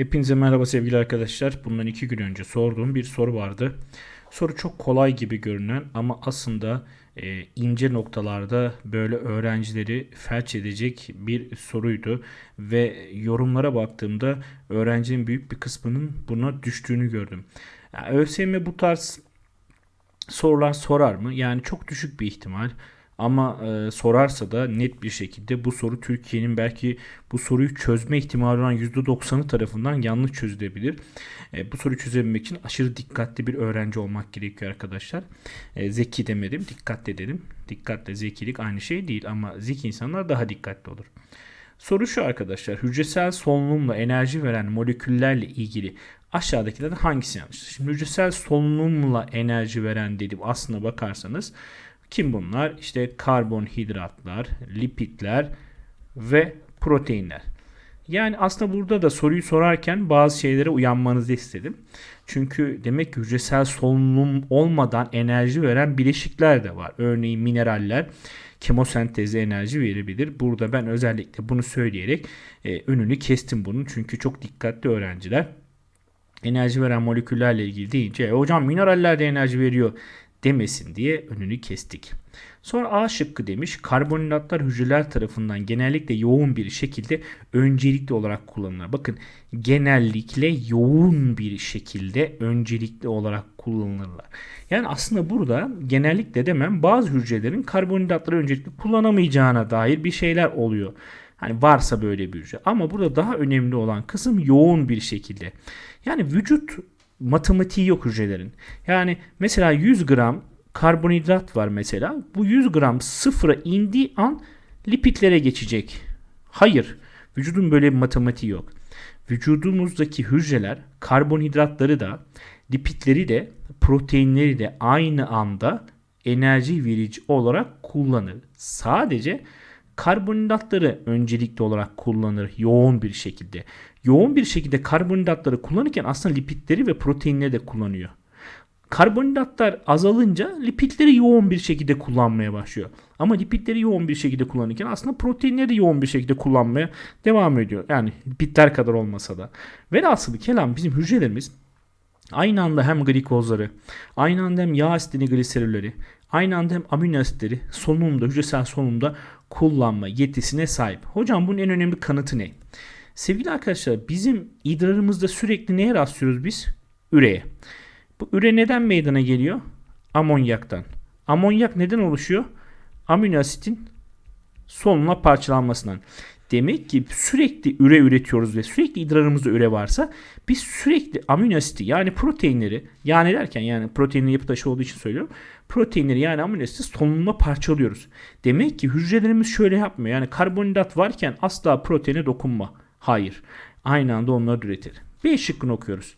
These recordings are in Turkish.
Hepinize merhaba sevgili arkadaşlar. Bundan iki gün önce sorduğum bir soru vardı. Soru çok kolay gibi görünen ama aslında e, ince noktalarda böyle öğrencileri felç edecek bir soruydu. Ve yorumlara baktığımda öğrencinin büyük bir kısmının buna düştüğünü gördüm. Yani ÖSYM bu tarz sorular sorar mı? Yani çok düşük bir ihtimal. Ama e, sorarsa da net bir şekilde bu soru Türkiye'nin belki bu soruyu çözme ihtimali olan %90'ı tarafından yanlış çözülebilir. E, bu soruyu çözebilmek için aşırı dikkatli bir öğrenci olmak gerekiyor arkadaşlar. E, zeki demedim, dikkatli dedim. Dikkatle zekilik aynı şey değil ama zeki insanlar daha dikkatli olur. Soru şu arkadaşlar. Hücresel solunumla enerji veren moleküllerle ilgili aşağıdakilerden hangisi yanlıştır? Şimdi hücresel solunumla enerji veren dedim aslına bakarsanız kim bunlar? İşte karbonhidratlar, lipidler ve proteinler. Yani aslında burada da soruyu sorarken bazı şeylere uyanmanızı istedim. Çünkü demek ki hücresel solunum olmadan enerji veren bileşikler de var. Örneğin mineraller kemosentezle enerji verebilir. Burada ben özellikle bunu söyleyerek e, önünü kestim bunun. Çünkü çok dikkatli öğrenciler enerji veren moleküllerle ilgili deyince e, hocam mineraller de enerji veriyor demesin diye önünü kestik. Sonra A şıkkı demiş karbonhidratlar hücreler tarafından genellikle yoğun bir şekilde öncelikli olarak kullanılır. Bakın genellikle yoğun bir şekilde öncelikli olarak kullanılırlar. Yani aslında burada genellikle demem bazı hücrelerin karbonhidratları öncelikli kullanamayacağına dair bir şeyler oluyor. Hani varsa böyle bir hücre. Ama burada daha önemli olan kısım yoğun bir şekilde. Yani vücut matematiği yok hücrelerin. Yani mesela 100 gram karbonhidrat var mesela. Bu 100 gram sıfıra indiği an lipidlere geçecek. Hayır. Vücudun böyle bir matematiği yok. Vücudumuzdaki hücreler karbonhidratları da lipidleri de proteinleri de aynı anda enerji verici olarak kullanır. Sadece karbonhidratları öncelikli olarak kullanır yoğun bir şekilde. Yoğun bir şekilde karbonhidratları kullanırken aslında lipidleri ve proteinleri de kullanıyor. Karbonhidratlar azalınca lipidleri yoğun bir şekilde kullanmaya başlıyor. Ama lipidleri yoğun bir şekilde kullanırken aslında proteinleri yoğun bir şekilde kullanmaya devam ediyor. Yani lipidler kadar olmasa da. Velhasılı kelam bizim hücrelerimiz aynı anda hem glikozları, aynı anda hem yağ asitini gliserolleri, aynı anda hem amino asitleri solunumda, hücresel solunumda kullanma yetisine sahip. Hocam bunun en önemli kanıtı ne? Sevgili arkadaşlar bizim idrarımızda sürekli neye rastlıyoruz biz? Üreye. Bu üre neden meydana geliyor? Amonyaktan. Amonyak neden oluşuyor? Amino asitin solunuma parçalanmasından. Demek ki sürekli üre üretiyoruz ve sürekli idrarımızda üre varsa biz sürekli amino asiti yani proteinleri yani derken yani proteinin yapı taşı olduğu için söylüyorum. Proteinleri yani amino asiti parçalıyoruz. Demek ki hücrelerimiz şöyle yapmıyor. Yani karbonhidrat varken asla proteine dokunma. Hayır. Aynı anda onları üretir. B şıkkını okuyoruz.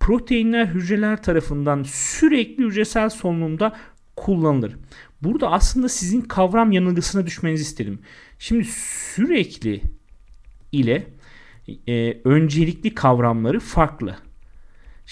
Proteinler hücreler tarafından sürekli hücresel solunumda kullanılır. Burada aslında sizin kavram yanılgısına düşmenizi isterim. Şimdi sürekli ile e, öncelikli kavramları farklı.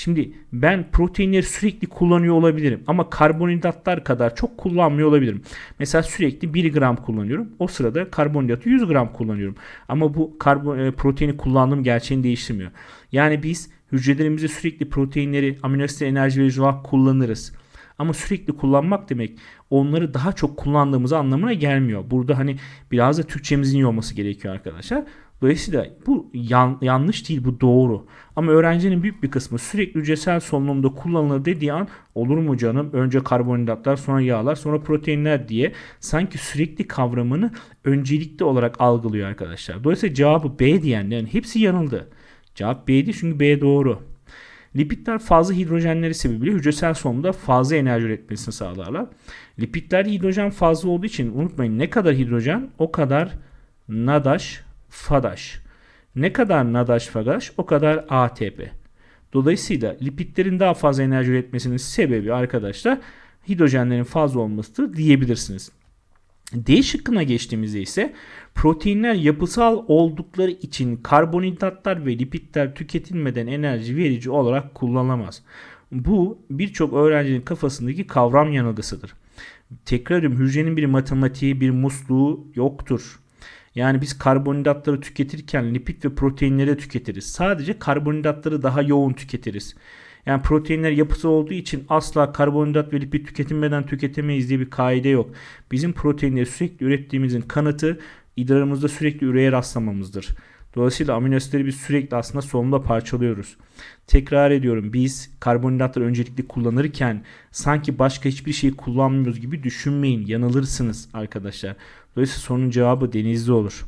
Şimdi ben proteinleri sürekli kullanıyor olabilirim ama karbonhidratlar kadar çok kullanmıyor olabilirim. Mesela sürekli 1 gram kullanıyorum. O sırada karbonhidratı 100 gram kullanıyorum. Ama bu karbon, e, proteini kullandığım gerçeğini değiştirmiyor. Yani biz hücrelerimizde sürekli proteinleri amino asit enerji verici olarak kullanırız. Ama sürekli kullanmak demek onları daha çok kullandığımız anlamına gelmiyor. Burada hani biraz da Türkçemizin iyi olması gerekiyor arkadaşlar. Dolayısıyla bu yan, yanlış değil bu doğru. Ama öğrencinin büyük bir kısmı sürekli hücresel solunumda kullanılır dediği an olur mu canım önce karbonhidratlar sonra yağlar sonra proteinler diye sanki sürekli kavramını öncelikli olarak algılıyor arkadaşlar. Dolayısıyla cevabı B diyenlerin hepsi yanıldı. Cevap B'di çünkü B doğru. Lipidler fazla hidrojenleri sebebiyle hücresel solunumda fazla enerji üretmesini sağlarlar. Lipidler hidrojen fazla olduğu için unutmayın ne kadar hidrojen o kadar NADH, FADH. Ne kadar NADH, FADH o kadar ATP. Dolayısıyla lipidlerin daha fazla enerji üretmesinin sebebi arkadaşlar hidrojenlerin fazla olmasıdır diyebilirsiniz. D şıkkına geçtiğimizde ise proteinler yapısal oldukları için karbonhidratlar ve lipidler tüketilmeden enerji verici olarak kullanılamaz. Bu birçok öğrencinin kafasındaki kavram yanılgısıdır. Tekrarım hücrenin bir matematiği, bir musluğu yoktur. Yani biz karbonhidratları tüketirken lipid ve proteinleri tüketiriz. Sadece karbonhidratları daha yoğun tüketiriz. Yani proteinler yapısı olduğu için asla karbonhidrat ve lipid tüketilmeden tüketemeyiz diye bir kaide yok. Bizim proteinleri sürekli ürettiğimizin kanıtı idrarımızda sürekli üreye rastlamamızdır. Dolayısıyla amino asitleri biz sürekli aslında solunumda parçalıyoruz. Tekrar ediyorum biz karbonhidratları öncelikli kullanırken sanki başka hiçbir şey kullanmıyoruz gibi düşünmeyin. Yanılırsınız arkadaşlar. Dolayısıyla sorunun cevabı denizli olur.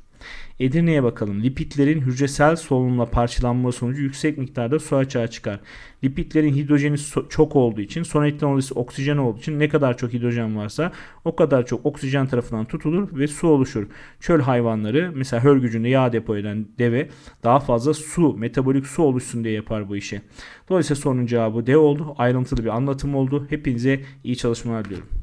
Edirne'ye bakalım. Lipidlerin hücresel solunumla parçalanma sonucu yüksek miktarda su açığa çıkar. Lipidlerin hidrojeni so- çok olduğu için, son etanol ise oksijen olduğu için ne kadar çok hidrojen varsa o kadar çok oksijen tarafından tutulur ve su oluşur. Çöl hayvanları mesela hörgücünde yağ depo eden deve daha fazla su, metabolik su oluşsun diye yapar bu işi. Dolayısıyla sorunun cevabı D oldu. Ayrıntılı bir anlatım oldu. Hepinize iyi çalışmalar diliyorum.